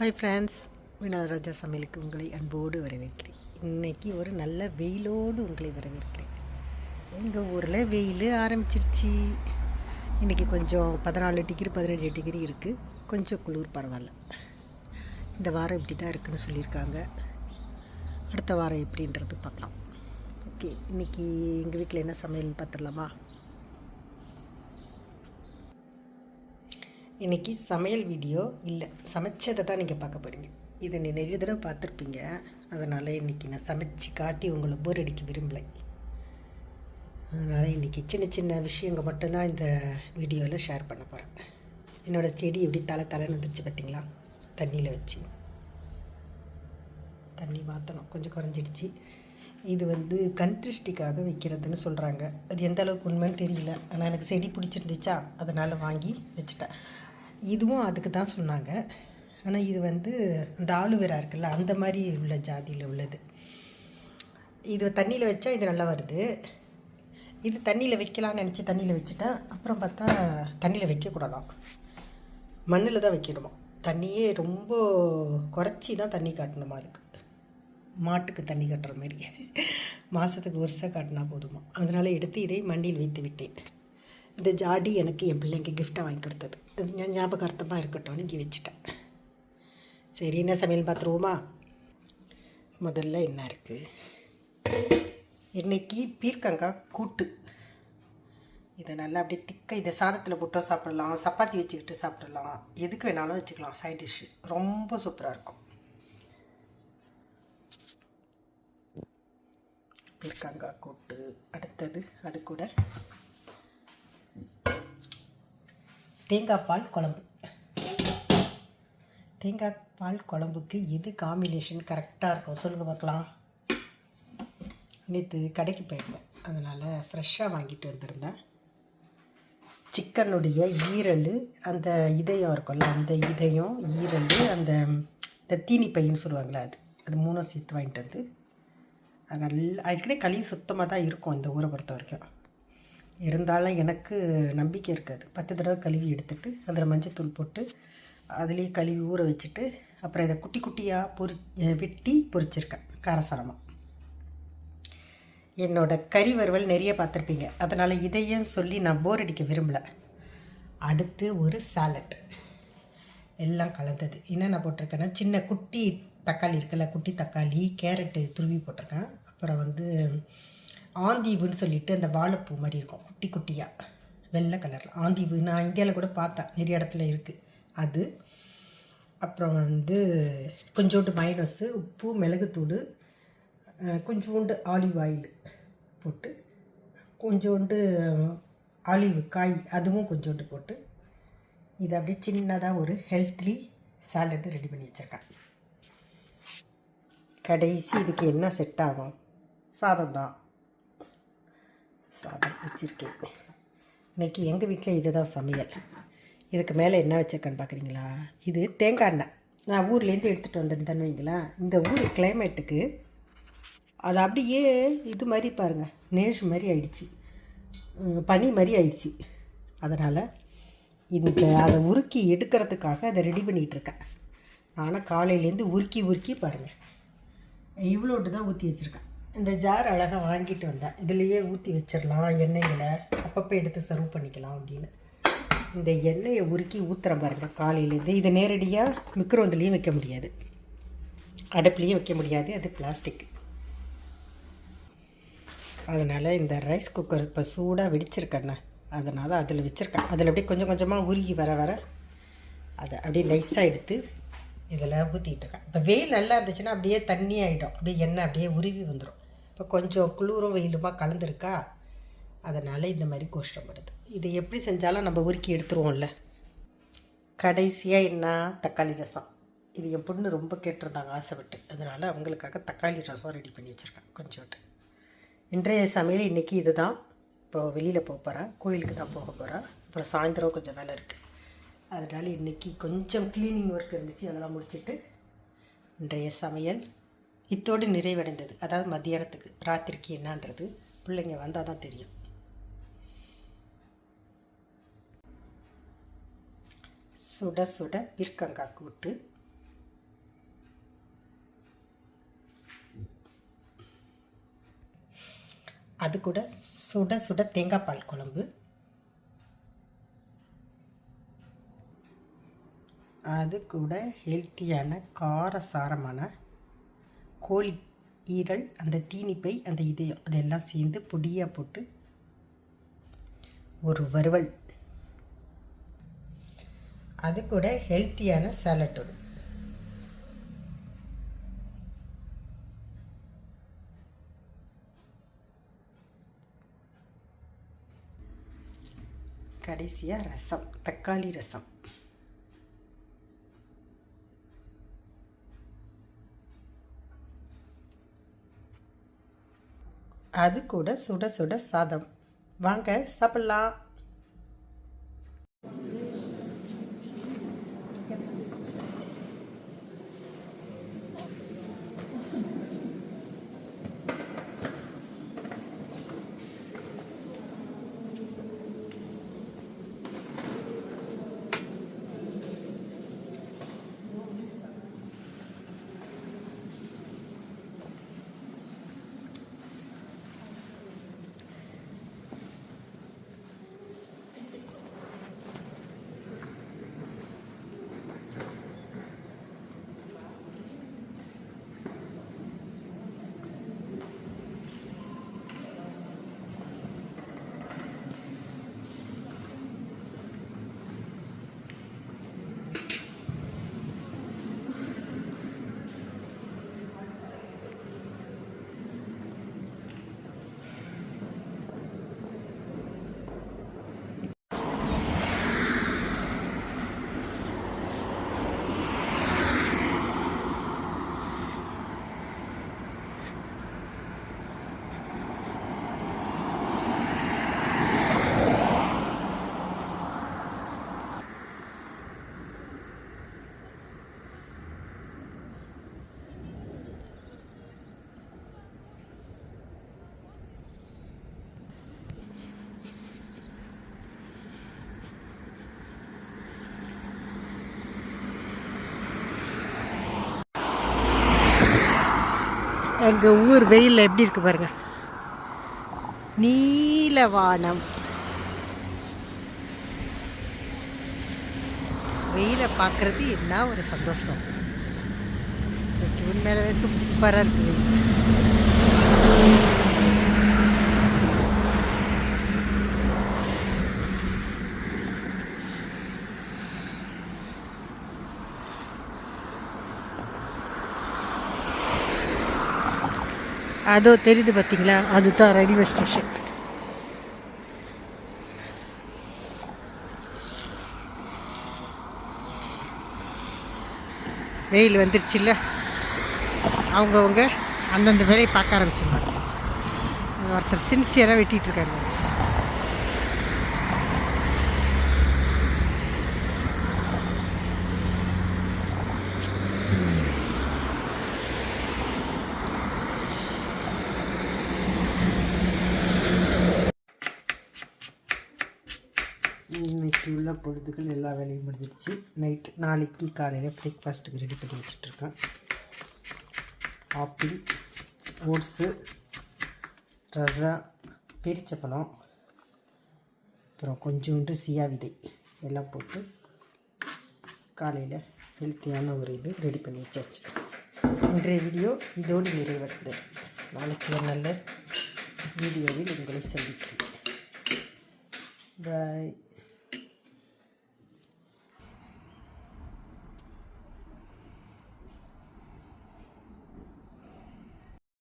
Hi friends வினோதராஜா சமையலுக்கு உங்களை அன்போடு வரவேற்கிறேன். இன்னைக்கு ஒரு நல்ல வெயிலோடு உங்களை வரவேற்கிறேன். எங்கள் ஊரில் வெயில் ஆரம்பிச்சிருச்சு. இன்றைக்கி கொஞ்சம் பதினாலு டிகிரி பதினஞ்சு டிகிரி இருக்குது கொஞ்சம் குளிர் பரவாயில்ல. இந்த வாரம் இப்படி தான் இருக்குதுன்னு சொல்லியிருக்காங்க. அடுத்த வாரம் எப்படின்றது பார்க்கலாம். ஓகே இன்றைக்கி எங்கள் வீட்டில் என்ன சமையல்னு பார்த்துடலாமா? இன்றைக்கி சமையல் வீடியோ இல்லை சமைச்சதை தான் நீங்கள் பார்க்க போகிறீங்க இதை நீ நிறைய தடவை பார்த்துருப்பீங்க. அதனால் இன்றைக்கி நான் சமைச்சு காட்டி உங்களை போர் அடிக்க விரும்பலை. அதனால் இன்றைக்கி சின்ன சின்ன விஷயங்கள் மட்டும்தான் இந்த வீடியோவில் ஷேர் பண்ண போகிறேன் என்னோடய செடி எப்படி தலை தலைன்னு வந்துருச்சு பார்த்தீங்களா? தண்ணியில் வச்சு. தண்ணி மாற்றணும் கொஞ்சம் குறைஞ்சிடுச்சு. இது வந்து கண்திருஷ்டிக்காக வைக்கிறதுன்னு சொல்கிறாங்க அது எந்த அளவுக்கு உண்மைன்னு தெரியல. ஆனால் எனக்கு செடி பிடிச்சிருந்துச்சா? அதனால் வாங்கி வச்சுட்டேன். இதுவும் அதுக்கு தான் சொன்னாங்க. ஆனால் இது வந்து அந்த ஆலுவேரா இருக்குல்ல அந்த மாதிரி உள்ள ஜாதியில் உள்ளது. இது தண்ணியில் வச்சா இது நல்லா வருது. இது தண்ணியில் வைக்கலாம்னு நினச்சி தண்ணியில் வச்சுட்டேன் அப்புறம் பார்த்தா தண்ணியில் வைக்கக்கூடாதான். மண்ணில் தான் வைக்கணுமா? தண்ணியே ரொம்ப குறைச்சி தான் தண்ணி காட்டணுமா அதுக்கு? மாட்டுக்கு தண்ணி கட்டுற மாதிரி. மாதத்துக்கு வருஷம் காட்டினா போதுமா? அதனால் எடுத்து இதை மண்ணில் வைத்து விட்டேன். இந்த ஜாடி எனக்கு என் பிள்ளைங்க கிஃப்டாக வாங்கி கொடுத்தது. அது ஞா- ஞாபகார்த்தமாக இருக்கட்டும்னு இங்கே வச்சுட்டேன். சரி என்ன சமையல் பார்த்துருவோமா முதல்ல என்ன இருக்குது இன்றைக்கி பீர்க்கங்காய் கூட்டு. இதை நல்லா அப்படியே திக்க இதை சாதத்தில் போட்டோ சாப்பிடலாம் சப்பாத்தி வச்சுக்கிட்டு சாப்பிடலாம். எதுக்கு வேணாலும் வச்சுக்கலாம் சைட் டிஷ்ஷு ரொம்ப சூப்பராக இருக்கும். பீர்க்கங்காய் கூட்டு. அடுத்தது அது கூட தேங்காய் பால் குழம்பு. தேங்காய் பால் குழம்புக்கு எது காம்பினேஷன் கரெக்டாக இருக்கும்? சொல்லுங்கள் பார்க்கலாம். நேற்று கடைக்கு போயிருந்தேன். அதனால் ஃப்ரெஷ்ஷாக வாங்கிட்டு வந்திருந்தேன். சிக்கனுடைய ஈரல் அந்த இதயம் இருக்கும்ல அந்த இதயம் ஈரல் அந்த இந்த தீனி பையன்னு சொல்லுவாங்களே அது. அது மூணும் சேர்த்து வாங்கிட்டு வந்து அது நல்லா அதுக்கிட்டே களி சுத்தமாக தான் இருக்கும் இந்த ஊரை பொறுத்த வரைக்கும். இருந்தாலும் எனக்கு நம்பிக்கை இருக்காது. பத்து தடவை கழுவி எடுத்துட்டு அதில் மஞ்சத்தூள் போட்டு அதுலேயே கழுவி ஊற வச்சுட்டு அப்புறம் இதை குட்டி குட்டியாக பொரி வெட்டி பொரிச்சிருக்கேன் காரசாரமாக என்னோடய கறி வறுவல் நிறைய பார்த்துருப்பீங்க. அதனால் இதையும் சொல்லி நான் போர் அடிக்க விரும்பலை. அடுத்து ஒரு சாலட் எல்லாம் கலந்தது. என்னென்ன போட்டிருக்கேன்னா சின்ன குட்டி தக்காளி இருக்குல்ல குட்டி தக்காளி கேரட்டு துருவி போட்டிருக்கேன். அப்புறம் வந்து ஆந்தீவுன்னு சொல்லிட்டு அந்த வாழைப்பூ மாதிரி இருக்கும். குட்டி குட்டியாக வெள்ளை கலரில். ஆந்தீவு நான் இந்தியாவில் கூட பார்த்தேன். நிறைய இடத்துல இருக்குது அது. அப்புறம் வந்து கொஞ்சோண்டு மைனஸு உப்பு மிளகுத்தூள் கொஞ்சோண்டு ஆலிவ் ஆயில் போட்டு கொஞ்சோண்டு ஆலிவ் காய் அதுவும் கொஞ்சோண்டு போட்டு இதை அப்படியே சின்னதாக ஒரு ஹெல்த்லி சாலட்டு ரெடி பண்ணி வச்சுருக்கேன். கடைசி இதுக்கு என்ன செட் ஆகும்? சாதம் தான். சாதம் வச்சுருக்கேன். இன்றைக்கி எங்கள் வீட்டில் இதுதான் சமையல். இதுக்கு மேலே என்ன வச்சுருக்கேன்னு பார்க்குறீங்களா இது தேங்காய் எண்ணெய். நான் ஊர்லேருந்து எடுத்துகிட்டு வந்திருந்தேன்னு வைங்களேன் இந்த ஊர் கிளைமேட்டுக்கு அது அப்படியே இது மாதிரி பாருங்கள் நேஷ் மாதிரி ஆயிடுச்சு. பனி மாதிரி ஆயிடுச்சு. அதனால் இந்த அதை உருக்கி எடுக்கிறதுக்காக அதை ரெடி பண்ணிகிட்டு இருக்கேன். நானும் காலையிலேருந்து உருக்கி உருக்கி பாருங்கள் இவ்வளோட்டு தான் ஊற்றி வச்சுருக்கேன். இந்த ஜார் அழகாக வாங்கிட்டு வந்தேன். இதுலேயே ஊற்றி வச்சிடலாம் எண்ணெயில். அப்பப்போ எடுத்து சர்வ் பண்ணிக்கலாம் அப்படின்னு. இந்த எண்ணெயை உருக்கி ஊற்றுற பாருங்கள் காலையிலேருந்து இதை நேரடியாக மிக்ரோந்துலேயும் வைக்க முடியாது. அடுப்புலேயும் வைக்க முடியாது அது பிளாஸ்டிக் அதனால் இந்த ரைஸ் குக்கர் இப்போ சூடாக வெடிச்சிருக்கேண்ணே அதனால் அதில் வச்சுருக்கேன். அதில் அப்படியே கொஞ்சம் கொஞ்சமாக உருகி வர வர அதை அப்படியே நைஸாக எடுத்து இதில் ஊற்றிட்டுருக்கேன் இப்போ வெயில் நல்லா இருந்துச்சுன்னா அப்படியே தண்ணி ஆகிடும் அப்படியே எண்ணெய் அப்படியே உருவி வந்துடும் இப்போ கொஞ்சம் குளிரும் வெயிலுமா கலந்துருக்கா? அதனால் இந்த மாதிரி கோஷ்டப்படுது. இது எப்படி செஞ்சாலும் நம்ம உருக்கி எடுத்துருவோம்ல. கடைசியாக என்ன? தக்காளி ரசம். இது என் பொண்ணு ரொம்ப கேட்டிருந்தாங்க ஆசைப்பட்டு. அதனால் அவங்களுக்காக தக்காளி ரசம் ரெடி பண்ணி வச்சுருக்கேன் கொஞ்சோட்டு இன்றைய சமையல் இன்றைக்கி இதுதான். இப்போ வெளியில் போக போகிறேன் கோயிலுக்கு தான் போக போகிறேன் அப்புறம் சாயந்தரம் கொஞ்சம் வேலை இருக்குது அதனால் இன்றைக்கி கொஞ்சம் க்ளீனிங் ஒர்க் இருந்துச்சு. அதெல்லாம் முடிச்சுட்டு இன்றைய சமையல். இத்தோடு நிறைவடைந்தது. அதாவது மத்தியானத்துக்கு. ராத்திரிக்கு என்னன்றது? பிள்ளைங்க வந்தால் தான் தெரியும். சுட சுட பீர்க்கங்காய் கூட்டு. அது கூட சுட சுட தேங்காய் பால் குழம்பு. அது கூட ஹெல்த்தியான காரசாரமான கோழி ஈரல் அந்த தீனிப்பை அந்த இதயம் அதெல்லாம் சேர்ந்து பொடியாக போட்டு ஒரு வறுவல். அது கூட ஹெல்த்தியான சாலட் கடைசியாக ரசம் தக்காளி ரசம். அது கூட சுட சுட சாதம். வாங்க சாப்பிட்லாம். எங்கள் ஊர் வெயிலில் எப்படி இருக்கு பாருங்க. நீலவானம். வெயிலை பார்க்குறது என்ன ஒரு சந்தோஷம். இன்னைக்கு உண்மையிலவே சூப்பராக இருக்குது அதோ தெரியுது பார்த்தீங்களா அதுதான் ரயில்வே ஸ்டேஷன். வெயில் வந்துருச்சுல்ல? அவங்கவுங்க அந்தந்த வேலையை பார்க்க ஆரம்பிச்சிருவாங்க. ஒருத்தர் சின்சியராக வெட்டிகிட்டு இருக்காங்க இன்னைக்கு பொழுதுகள் எல்லா வேலையும் முடிஞ்சிடுச்சு. நைட் நாளைக்கு காலையில் பிரேக்ஃபாஸ்ட்டுக்கு ரெடி பண்ணி வச்சுட்ருக்கேன் ஆப்பிள் ஓட்ஸு ரசா பழம் அப்புறம் கொஞ்சோண்டு சியா விதை எல்லாம் போட்டு காலையில் ஹெல்த்தியான ஒரு இது ரெடி பண்ணி வச்சாச்சு. இன்றைய வீடியோ இதோடு நிறைவடைந்தது. நாளைக்கு ஒரு நல்ல வீடியோவில் உங்களை சந்திக்கிறேன். பாய்